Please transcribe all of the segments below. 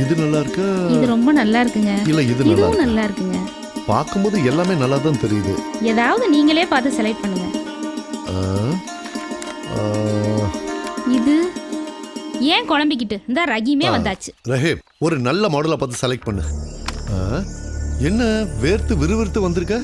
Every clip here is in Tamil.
இது நல்லா இருக்கா இது ரொம்ப நல்லா இருக்குங்க இல்ல இது நல்லா இதுவும் இருக்கு நல்லா இருக்குங்க பார்க்கும்போது எல்லாமே நல்லா தான் தெரியுது. ஏதாவது நீங்களே பார்த்து செலக்ட் பண்ணுங்க. ஆ, ஆ, இது ஏன் குழம்பிக்கிட்டு? இந்த ரகிமே. வந்தாச்சு. ரஹீப் ஒரு நல்ல மாடலை பார்த்து செலக்ட் பண்ணு. ஆ, என்ன வேர்த்து விறுவிறுத்து வந்திருக்க?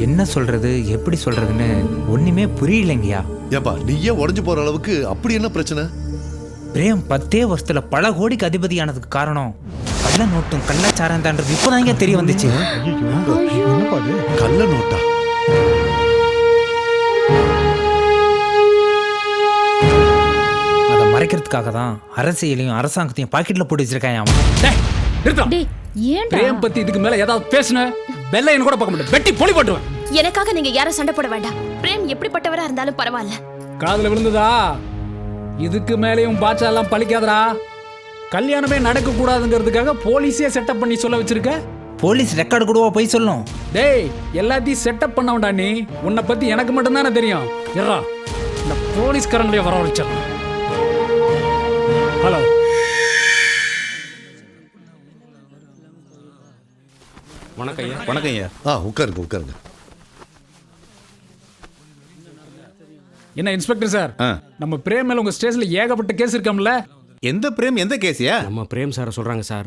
என்ன சொல்றது? எப்படி சொல்றதுன்னு ஒண்ணுமே புரியலைங்கய்யா. ஏப்பா நீயே உடஞ்சு போற அளவுக்கு அப்படி என்ன பிரச்சனை? பிரேம் பத்தே வருஷத்துல பல கோடிக்கு அதிபதியானதுக்கு காரணம். கள்ள நோட்டும் கள்ளச்சாரம் தான்றது இப்போதாங்க தெரிய வந்துச்சு. கள்ள நோட்டா? அதை மறைக்கிறதுக்காக தான் அரசியலையும் அரசாங்கத்தையும் பாக்கெட்ல போட்டு வச்சிருக்கான் அவன் ஏன்டா? பிரேம் பத்தி இதுக்கு மேல ஏதாவது பேசுன? வெள்ளையன் கூட பார்க்க மாட்டேன். வெட்டி பொலி போட்டுருவேன். எனக்காக நீங்க யாரும் சண்டை போட வேண்டாம். பிரேம் எப்படிப்பட்டவரா இருந்தாலும் பரவாயில்ல. காதுல விழுந்ததா? இதுக்கு மேலேயும் பாட்சா எல்லாம் பழிக்காதடா. கல்யாணமே நடக்க கூடாதுங்கிறதுக்காக போலீஸே செட்டப் பண்ணி சொல்ல வச்சிருக்க? போலீஸ் ரெக்கார்டு கூடவா போய் சொல்லும் டேய் எல்லாத்தையும் செட்டப் பண்ண வேண்டாம் நீ. உன்னை பத்தி எனக்கு மட்டும் தானே தெரியும். எறா இந்த போலீஸ்காரங்களே வர வச்சிடலாம் ஹலோ. வணக்கம் ஐயா. வணக்கம் ஐயா. ஆ உட்காருங்க உட்காருங்க. என்ன இன்ஸ்பெக்டர் சார் ஆ. நம்ம பிரேம் மேல உங்க ஸ்டேஷன்ல ஏகப்பட்ட கேஸ் இருக்காம்ல? எந்த பிரேம்? எந்த கேஸியா? நம்ம பிரேம் சாரை சொல்றாங்க சார்.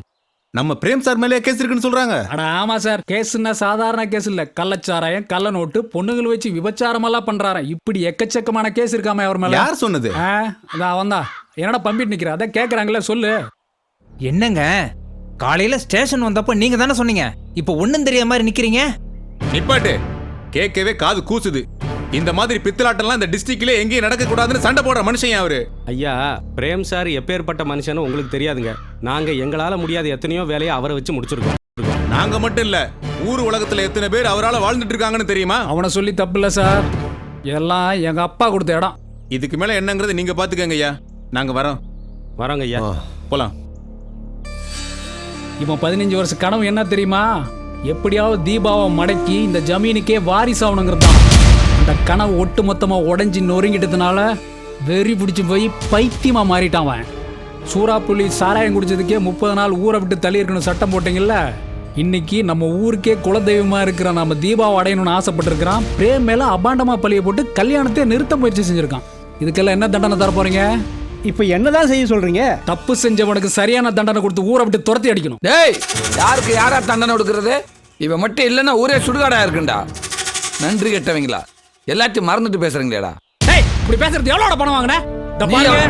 நம்ம பிரேம் சார் மேலே கேஸ் இருக்குன்னு சொல்றாங்க. அட ஆமா சார். கேஸ்னா சாதாரண கேஸ் இல்ல. கள்ளச்சாராயம் கள்ள நோட்டு பொண்ணுகள் வச்சு விபச்சாரம் எல்லாம் பண்றாராம் இப்படி எக்கச்சக்கமான கேஸ் இருக்காம அவர் மேல. யார் சொன்னது? ஆ, அதான் அவன் தான் என்னடா பம்பிட்டு நிக்கிற? அதான் கேக்குறாங்கல்ல சொல்லு. என்னங்க? காலையில ஸ்டேஷன் வந்தப்போ நீங்க தானே சொன்னீங்க. இப்போ ஒண்ணும் தெரியாத மாதிரி நிக்கிறீங்க? நிப்பாட்டு. கேட்கவே காது கூசுது. இந்த மாதிரி பித்தலாட்டம்லாம் இந்த டிஸ்ட்ரிக்ட்ல எங்கேயும் நடக்க கூடாதுன்னு சண்டை போடுற மனுஷன் அவரு ஐயா பிரேம் சார் எப்பேற்பட்ட மனுஷன்னு உங்களுக்கு தெரியாதுங்க. நாங்க எங்களால முடியாத எத்தனையோ வேலையை அவரை வச்சு முடிச்சிருக்கோம். நாங்க மட்டும் இல்ல ஊர் உலகத்துல எத்தனை பேர் அவரால வாழ்ந்துட்டு இருக்காங்கன்னு தெரியுமா? அவனை சொல்லி தப்பு இல்ல சார். எல்லாம் எங்க அப்பா கொடுத்த இடம். இதுக்கு மேல என்னங்கிறது நீங்க பாத்துக்கங்க ஐயா. நாங்க வரோம். வரோங்க ஐயா. போலாம். இவன் பதினஞ்சு வருஷ கனவு என்ன தெரியுமா? எப்படியாவது தீபாவை மடக்கி இந்த ஜமீனுக்கே வாரிசு ஆகணுங்கிறது தான் அந்த கனவு ஒட்டு மொத்தமா உடைஞ்சு நொறுங்கிட்டதுனால வெறி பிடிச்சி போய் பைத்தியமா மாறிட்டான் அவன். சூறாப்புலி சாராயம் குடிச்சதுக்கே முப்பது நாள் ஊரை விட்டு தள்ளி இருக்கணும் சட்டம் போட்டீங்கல்ல? இன்னைக்கு நம்ம ஊருக்கே குலதெய்வமா இருக்கிற நம்ம தீபாவை அடையணும்னு ஆசைப்பட்டிருக்கிறான். பிரேம் மேல அபாண்டமா பழிய போட்டு கல்யாணத்தை நிறுத்த முயற்சி செஞ்சிருக்கான். இதுக்கெல்லாம் என்ன தண்டனை தர போறீங்க? இப்போ என்னதான் செய்ய சொல்றீங்க? தப்பு செஞ்சவனுக்கு சரியான தண்டனை கொடுத்து ஊரை விட்டு துரத்தி அடிக்கணும். டேய் யாருக்கு யாரா தண்டனை கொடுக்கறது? இவன் மட்டும் இல்லைன்னா ஊரே சுடுகாடா இருக்குண்டா. நன்றி கெட்டவங்களா? எல்லாத்தையும் மறந்துட்டு பேசுறீங்களேடா. டேய் இப்படி பேசுறது எவ்வளவு பணம் வாங்கின? இந்த பாருங்க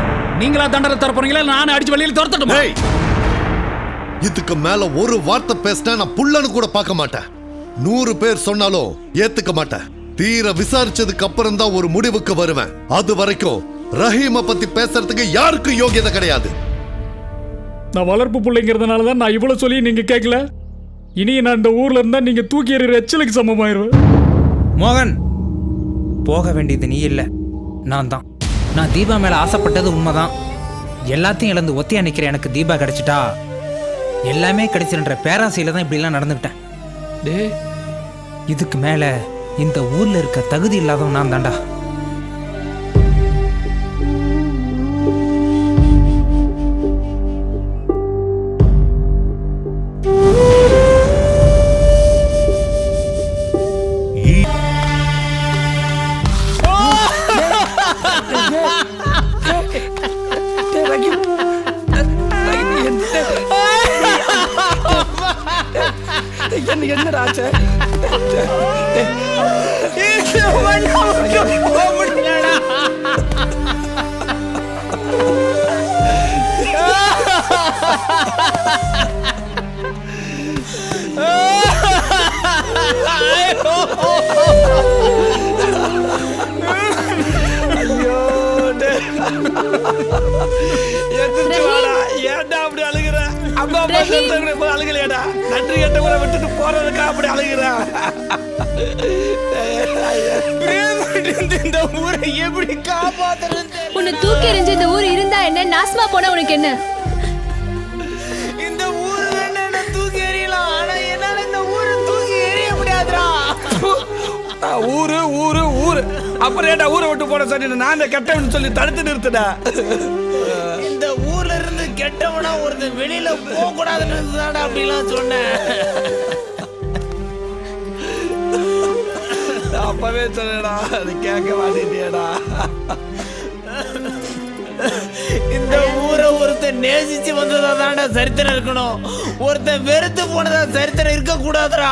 நீங்களா தண்டனை தர போறீங்களா? இல்ல நானே அடிச்சு வெளியில துரத்தட்டுமா? டேய், இதுக்கு மேல ஒரு வார்த்தை பேசினா நான் புள்ளன்னு கூட பார்க்க மாட்டேன். நூறு பேர் சொன்னாலும் ஏத்துக்க மாட்டேன். தீர விசாரிச்சதுக்கு அப்புறம் தான் ஒரு முடிவுக்கு வருவேன். அது வரைக்கும் ரஹீம பத்தி பேசுறதுக்கு யாருக்கும் யோகியதை கிடையாது. நான் வளர்ப்பு பிள்ளைங்கிறதுனால தான் நான் இவ்வளவு சொல்லி நீங்க கேட்கல இனி நான் இந்த ஊர்ல இருந்தா நீங்க தூக்கி எறிகிற எச்சலுக்கு சமமாயிருவேன். மோகன் போக வேண்டியது நீ இல்லை. நான் தான். நான் தீபா மேல ஆசைப்பட்டது உண்மைதான். எல்லாத்தையும் இழந்து ஒத்தையா நிக்கிற எனக்கு தீபா கிடைச்சிட்டா? எல்லாமே கிடைச்சிருன்ற பேராசையில தான் இப்படிலாம் நடந்துக்கிட்டேன். டேய். இதுக்கு மேல இந்த ஊர்ல இருக்க தகுதி இல்லாதவன் நான் தான்டா. என்ன என்னடா ஐயோ ஏன்டா அப்படி அழுகுற? அம்மா ரஹீம். செத்தவங்களை போய் அழுகலையாடா நன்றி கெட்டவங்களை விட்டுட்டு போறதுக்கா அப்படி அழுகுற இந்த ஊரை எப்படி காப்பாத்துறது? உன்னை தூக்கி எறிஞ்ச இந்த ஊர் இருந்தா என்ன? நாசமா போனா உனக்கு என்ன? இந்த ஊர்ல என்ன தூக்கி எறியலாம்? ஆனா என்னால இந்த ஊரை தூக்கி எறிய முடியாதுடா. ஊரு ஊரு ஊரு. அப்புறம் ஏன்டா ஊரை விட்டு போட சொன்னேன் நான் கெட்டவன் சொல்லி தடுத்து நிறுத்துடா கெட்டவனா ஒருத்தன் வெளியில போக கூடாதுன்னு தானே அப்படிலாம் சொன்னேன் அப்பவே சொன்னேடா அது கேட்க மாட்டேட்டியடா இந்த ஊரை ஒருத்தன் நேசிச்சு வந்ததா தாண்டா சரித்திரம் இருக்கணும். ஒருத்தன் வெறுத்து போனதா சரித்திரம் இருக்க கூடாதுடா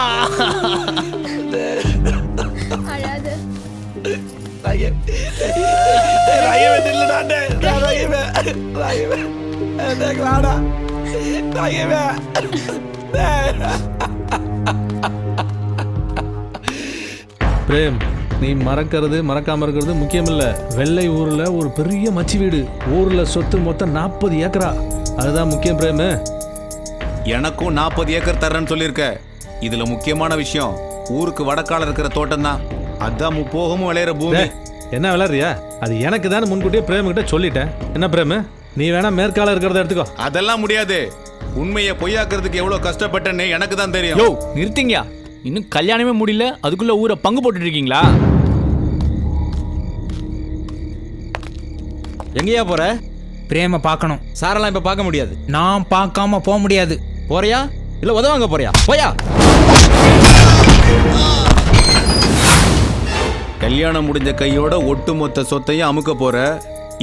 ரயவே நில்லுடாண்டே ரயவே ரயவே டேக்லாடா ரயவே பிரேம் நீ மறக்கிறது மறக்காம இருக்கிறது முக்கியம் இல்ல வெள்ளை ஊர்ல ஒரு பெரிய மச்சி வீடு. ஊர்ல சொத்து மொத்தம் நாற்பது ஏக்கரா. அதுதான் முக்கியம் பிரேமு. எனக்கும் நாற்பது ஏக்கர் தர்றேன்னு சொல்லியிருக்க. இதுல முக்கியமான விஷயம் ஊருக்கு வடக்கால இருக்கிற தோட்டம் தான் அதான் முப்போகமும் விளையிற பூமி. என்ன விளாடுறியா அது எனக்கு தானே முன்கூட்டியே பிரேம் கிட்ட சொல்லிட்டேன். என்ன பிரேமு? நீ வேணா மேற்கால இருக்கிறத எடுத்துக்கோ. அதெல்லாம் முடியாது. உண்மையை பொய்யாக்குறதுக்கு எவ்வளவு கஷ்டப்பட்டேன்னு எனக்கு தான் தெரியும். யோ நிறுத்திங்கயா இன்னும் கல்யாணமே முடியல அதுக்குள்ள ஊரை பங்கு போட்டுட்டு இருக்கீங்களா? எங்கேயா போற? பிரேம பார்க்கணும். சாரெல்லாம் இப்ப பார்க்க முடியாது. நான் பார்க்காம போக முடியாது. போறியா? இல்ல உதவாங்க போறியா? போயா. கல்யாணம் முடிஞ்ச கையோட ஒட்டுமொத்த சொத்தையும் அமுக்க போற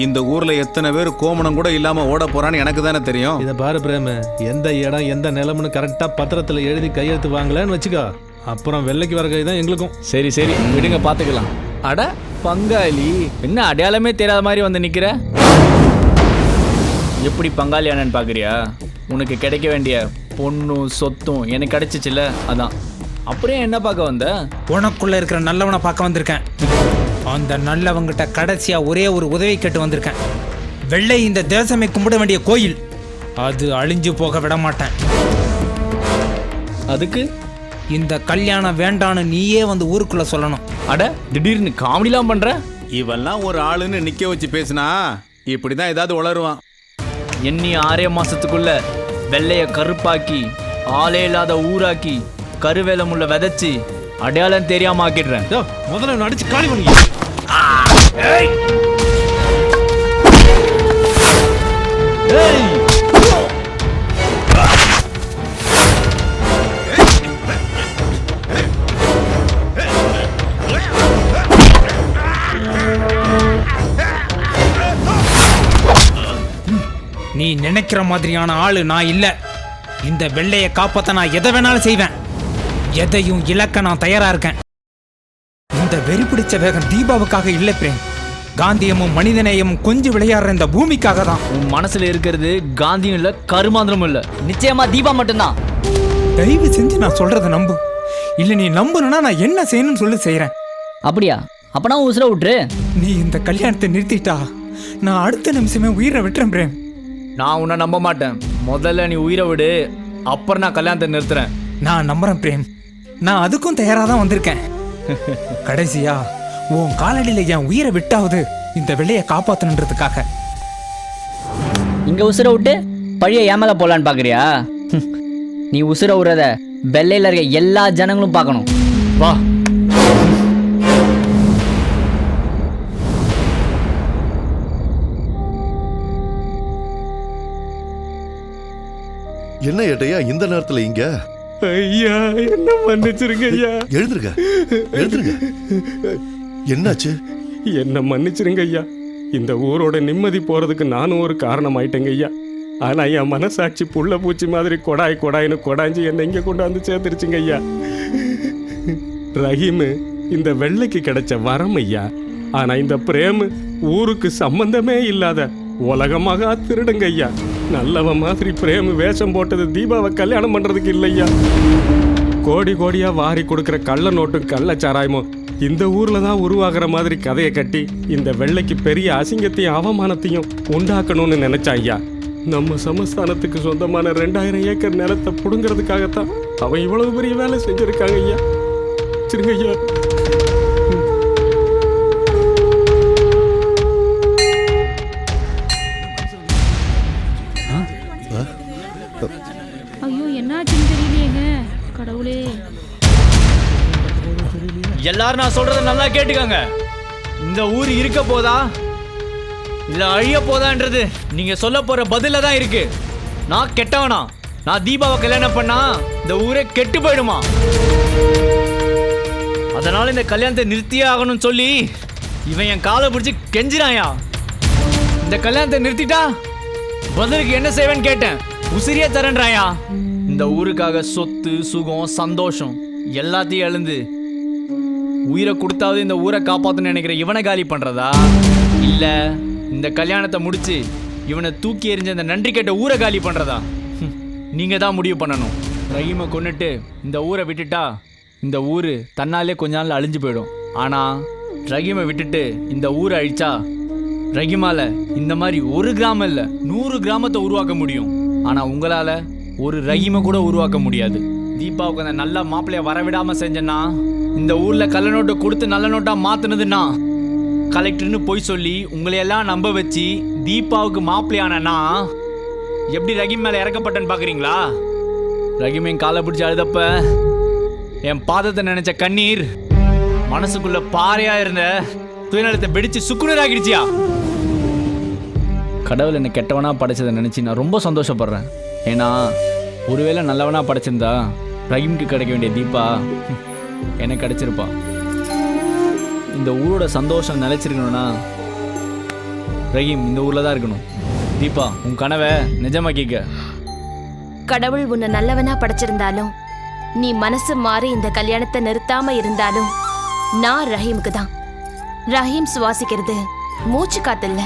இந்த ஊர்ல எத்தனை பேர் கோமணம் கூட இல்லாம ஓட போறான்னு எனக்கு தானே தெரியும். இதை பாரு பிரேமு எந்த இடம் எந்த நிலம்னு கரெக்டா பத்திரத்துல எழுதி கையெழுத்து வாங்கலன்னு வச்சுக்கோ. அப்புறம் வெள்ளைக்கு வர கை தான் எங்களுக்கும். சரி சரி விடுங்க பாத்துக்கலாம். அட பங்காளி என்ன அடையாளமே தெரியாத மாதிரி வந்து நிக்கிற? எப்படி பங்காளி அண்ணன் பாக்குறியா? உனக்கு கிடைக்க வேண்டிய பொண்ணும் சொத்தும் எனக்கு கிடைச்சிச்சுல அதான். அப்புறம் என்ன பார்க்க வந்த? உனக்குள்ள இருக்கிற நல்லவனை பார்க்க வந்திருக்கேன். அந்த நல்லவங்கிட்ட கடைசியா ஒரே ஒரு உதவி கேட்டு வந்திருக்கேன். வெள்ளை இந்த தேசமே கும்பிட வேண்டிய கோயில். அது அழிஞ்சு போக விட மாட்டேன். அதுக்கு? இந்த கல்யாணம் வேண்டான்னு நீயே வந்து ஊருக்குள்ள சொல்லணும். அட திடீர்னு காமெடிலாம் பண்ற? இவெல்லாம் ஒரு ஆளுன்னு நிக்க வச்சு பேசினா இப்படிதான் ஏதாவது உளருவான் எண்ணி ஆறே மாசத்துக்குள்ள வெள்ளைய கருப்பாக்கி ஆளே இல்லாத ஊராக்கி கருவேல முள்ள விதைச்சு அடையாளம் தெரியாம ஆக்கிடுறேன். முதல்ல அடிச்சு காலி பண்ணி நீ நினைக்கிற மாதிரியான ஆளு நான் இல்ல. இந்த வெள்ளையை காப்பாத்த நான் எதை வேணாலும் செய்வேன். எதையும் இழக்க நான் தயாரா இருக்கேன். இந்த வெறி பிடிச்ச வேகம் தீபாவுக்காக இல்லை பிரேம். காந்தியமும் மனிதநேயமும் கொஞ்சம் விளையாடுற இந்த பூமிக்காக தான். உன் மனசுல இருக்கிறது காந்தியும் இல்ல கருமாந்திரமும் இல்ல. நிச்சயமா தீபா மட்டும்தான். தயவு செஞ்சு நான் சொல்றத நம்பு. இல்ல நீ நம்பணும்னா நான் என்ன செய்யணும்னு சொல்லி செய்யறேன் அப்படியா? அப்பனா உசுர விட்டுரு. நீ இந்த கல்யாணத்தை நிறுத்திட்டா நான் அடுத்த நிமிஷமே உயிரை விட்டுறேன் பிரேம். நான் உன்னை நம்ப மாட்டேன். முதல்ல நீ உயிரை விடு அப்புறம் நான் கல்யாணத்தை நிறுத்துறேன். நான் நம்புறேன் பிரேம். நான் அதுக்கும் தயாரா தான் வந்திருக்கேன். கடைசியா உன் காலடியில என் உயிரை விட்டாவது இந்த வெள்ளையை காப்பாத்தணுன்றதுக்காக. இங்க உசுர விட்டு பழைய ஏமல போலான்னு பாக்குறியா? நீ உசுர விடுறத வெள்ளையில இருக்க எல்லா ஜனங்களும் பார்க்கணும். வா. என்ன ஏட்டையா இந்த நேரத்துல இங்க? ஐயா என்ன மன்னிச்சிருங்க ஐயா. எழுந்துருங்க எழுந்துருங்க. என்னாச்சு? என்ன மன்னிச்சிருங்க ஐயா. இந்த ஊரோட நிம்மதி போறதுக்கு நானும் ஒரு காரணம் ஆயிட்டேங்க ஐயா. ஆனா என் மனசாட்சி புள்ள பூச்சி மாதிரி கொடாய் கொடாய்னு கொடாஞ்சி என்னை இங்க கொண்டாந்து சேர்த்துருச்சுங்க ஐயா. ரஹீமு இந்த வெள்ளைக்கு கிடைச்ச வரம் ஐயா. ஆனா இந்த பிரேமு ஊருக்கு சம்பந்தமே இல்லாத உலகமாக திருடுங்க ஐயா. நல்லவன் மாதிரி பிரேமு வேஷம் போட்டது தீபாவை கல்யாணம் பண்றதுக்கு இல்லையா? கோடி கோடியா வாரி கொடுக்கிற கள்ள நோட்டும் கள்ள சாராயமும் இந்த ஊர்ல தான் உருவாகிற மாதிரி கதையை கட்டி இந்த வெள்ளைக்கு பெரிய அசிங்கத்தையும் அவமானத்தையும் உண்டாக்கணும்னு நினைச்சா ஐயா? நம்ம சமஸ்தானத்துக்கு சொந்தமான ரெண்டாயிரம் ஏக்கர் நிலத்தை பிடுங்கிறதுக்காகத்தான் அவன் இவ்வளவு பெரிய வேலை செஞ்சிருக்காங்க ஐயா. சரிங்க ஐயா எல்லாரும் நான் சொல்றத நல்லா கேட்டுக்கோங்க. இந்த ஊர் இருக்க போதா? இல்ல அழிய போதான்றது. நீங்க சொல்ல போற பதில தான் இருக்கு. நான் கெட்டவனா? நான் தீபாவை கல்யாணம் பண்ணா இந்த ஊரே கெட்டு போயிடுமா? அதனால இந்த கல்யாணத்தை நிறுத்தியே ஆகணும்னு சொல்லி இவன் என் காலை பிடிச்சி கெஞ்சிராயா இந்த கல்யாணத்தை நிறுத்திட்டா? பதிலுக்கு என்ன செய்வேன்னு கேட்டேன். உசிரியே தரேன்றாயா இந்த ஊருக்காக சொத்து சுகம் சந்தோஷம் எல்லாத்தையும் எழுந்து உயிரை கொடுத்தாவது இந்த ஊரை காப்பாற்றணும்னு நினைக்கிற இவனை காலி பண்ணுறதா இல்லை இந்த கல்யாணத்தை முடிச்சு இவனை தூக்கி எறிஞ்ச இந்த நன்றி கேட்ட ஊரை காலி பண்ணுறதா ஹம், தான் முடிவு பண்ணணும். ரஹீமை கொன்னுட்டு இந்த ஊரை விட்டுட்டா இந்த ஊர் தன்னாலே கொஞ்ச நாள் அழிஞ்சு போயிடும். ஆனால் ரஹீமை விட்டுட்டு இந்த ஊரை அழிச்சா ரஹீமால இந்த மாதிரி ஒரு கிராமம் இல்லை நூறு கிராமத்தை உருவாக்க முடியும். ஆனால் உங்களால் ஒரு ரஹீமை கூட உருவாக்க முடியாது. தீபாவுக்கு அந்த நல்ல மாப்பிள்ளைய வரவிடாம செஞ்சேன்னா இந்த ஊர்ல கள்ள நோட்டை கொடுத்து நல்ல நோட்டா மாத்தினதுன்னா கலெக்டர்னு போய் சொல்லி உங்களையெல்லாம் நம்ப வச்சு தீபாவுக்கு மாப்பிள்ளையானனா எப்படி ரஹீம் மேல இறக்கப்பட்டேன்னு பாக்குறீங்களா? ரஹீம் என் காலை பிடிச்சி அழுதப்ப என் பாதத்தை நினைச்ச கண்ணீர் மனசுக்குள்ள பாறையா இருந்த துயநலத்தை வெடிச்சு சுக்குநூறாக்கிடுச்சியா கடவுள் என்னை கெட்டவனா படைச்சதை நினைச்சு நான் ரொம்ப சந்தோஷப்படுறேன். ஏன்னா ஒருவேளை நல்லவனா படைச்சிருந்தா ரஹீம்க்கு கிடைக்க வேண்டிய தீபா எனக்கு கிடைச்சிருப்பா. இந்த ஊரோட சந்தோஷம் நிலைச்சிருக்கணும்னா ரஹீம் இந்த ஊர்ல தான் இருக்கணும். தீபா உன் கனவை நிஜமாக்கிக்க கடவுள் உன்னை நல்லவனா படைச்சிருந்தாலும் நீ மனசு மாறி இந்த கல்யாணத்தை நிறுத்தாம இருந்தாலும் நான் ரஹீமுக்கு தான். ரஹீம் சுவாசிக்கிறது மூச்சு காத்தில்ல.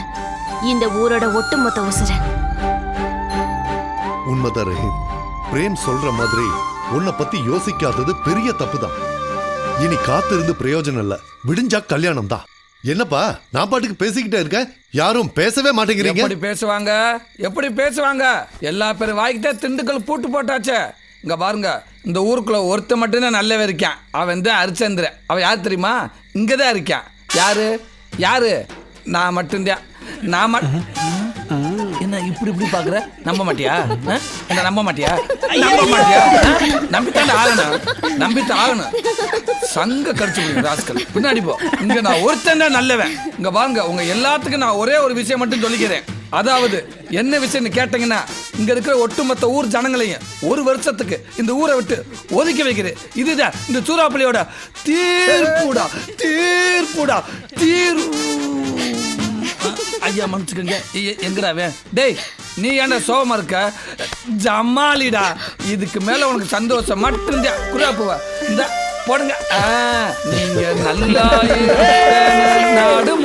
இந்த ஊரோட ஒட்டுமொத்த உசுர. உண்மைதான் ரஹீம். பிரேம் சொல்ற மாதிரி உன்னை பத்தி யோசிக்காதது பெரிய தப்பு தான் இனி காத்திருந்து பிரயோஜனம் இல்ல. விடிஞ்சா கல்யாணம் தான் என்னப்பா நான் பாட்டுக்கு பேசிக்கிட்டே இருக்கேன்? யாரும் பேசவே மாட்டேங்கிறீங்க? எப்படி பேசுவாங்க? எப்படி பேசுவாங்க? எல்லா பேரும் வாய்க்கிட்டே திண்டுக்கல் பூட்டு போட்டாச்சே. இங்க பாருங்க இந்த ஊருக்குள்ள ஒருத்த மட்டும்தான் நல்லவே இருக்கான். அவன் தான் அரிச்சந்திர அவன் யார் தெரியுமா? இங்கே தான் இருக்கான். யாரு? யாரு? நான் மட்டும்தான். நான் மட்டும் இப்படி இப்படி பாக்குற நம்ப மாட்டியா? என்ன நம்ப மாட்டியா? நம்ப மாட்டியா? நம்பித்தான் ஆகணும். நம்பித்தான் ஆகணும். சங்க கடிச்சு ராஸ்கல். பின்னாடி போ. இங்க நான் ஒருத்தன் தான் நல்லவன். இங்க வாங்க. உங்க எல்லாத்துக்கும் நான் ஒரே ஒரு விஷயம் மட்டும் சொல்லிக்கிறேன். அதாவது என்ன விஷயம்னு கேட்டீங்கன்னா இங்க இருக்கிற ஒட்டுமொத்த ஊர் ஜனங்களையும் ஒரு வருஷத்துக்கு இந்த ஊரை விட்டு ஒதுக்கி வைக்கிறேன் இதுதான் இந்த சூறாப்பள்ளியோட தீர்ப்புடா. தீர்ப்புடா. தீர் ஐயா மன்னிச்சுக்கோங்க. எ- டேய் நீ ஏன்டா சோகமா இருக்க? ஜமாலிடா. இதுக்கு மேல உனக்கு சந்தோஷம் மட்டும் மட்டும்தான் போவா. இந்த போடுங்க. நீங்க நல்லா நாடு